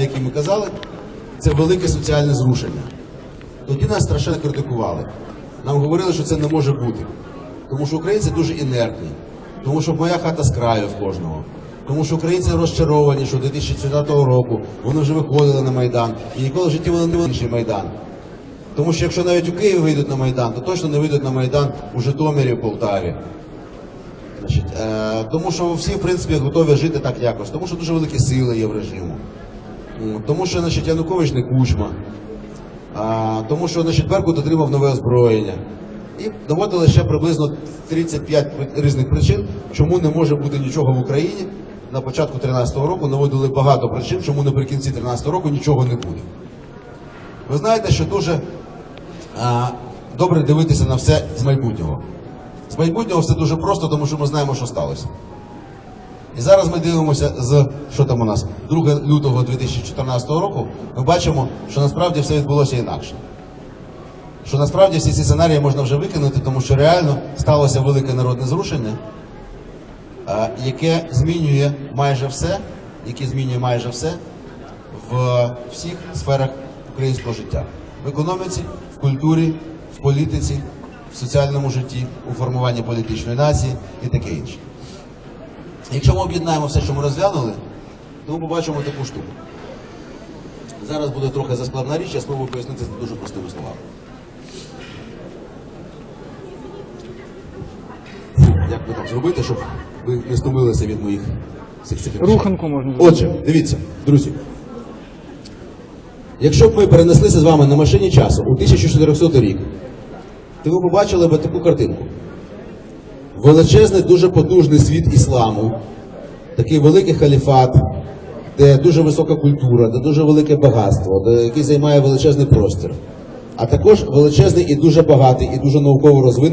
які ми казали, це велике соціальне зрушення. Тоді нас страшенно критикували. Нам говорили, що це не може бути. Тому що українці дуже інертні, тому що моя хата з краю в кожного. Тому що українці розчаровані, що 2004 року вони вже виходили на Майдан, і ніколи в житті вони не інший Майдан. Тому що якщо навіть у Києві вийдуть на Майдан, то точно не вийдуть на Майдан у Житомирі, в Полтаві. Значить, е, тому що всі, в принципі, готові жити так якось, тому що дуже великі сили є в режиму. М, Тому що значить, Янукович не кучма, а, тому що значить, Беркут отримав нове озброєння. І доводили ще приблизно 35 різних причин, чому не може бути нічого в Україні. На початку 2013 року наводили багато причин, чому наприкінці 2013 року нічого не буде. Ви знаєте, що дуже а, добре дивитися на все з майбутнього. З майбутнього все дуже просто, тому що ми знаємо, що сталося. І зараз ми дивимося з що там у нас 2 лютого 2014 року. Ми бачимо, що насправді все відбулося інакше. Що насправді всі ці сценарії можна вже викинути, тому що реально сталося велике народне зрушення, е, яке змінює майже все, яке змінює майже все в всіх сферах українського життя: в економіці, в культурі, в політиці, в соціальному житті, у формуванні політичної нації і таке інше. Якщо ми об'єднаємо все, що ми розглянули, то ми побачимо таку штуку. Зараз буде трохи заскладна річ, я спробую пояснити це дуже простими словами. Як би так зробити, щоб ви не стомилися від моїх цих цих? Руханку можна зробити. Отже, дивіться, друзі. Якщо б ми перенеслися з вами на машині часу у 1400 рік, то ви побачили б таку картинку. Величезний, дуже потужний світ ісламу, такий великий халіфат, де дуже висока культура, де дуже велике багатство, де який займає величезний простір. А також величезний і дуже багатий, і дуже науково розвинений.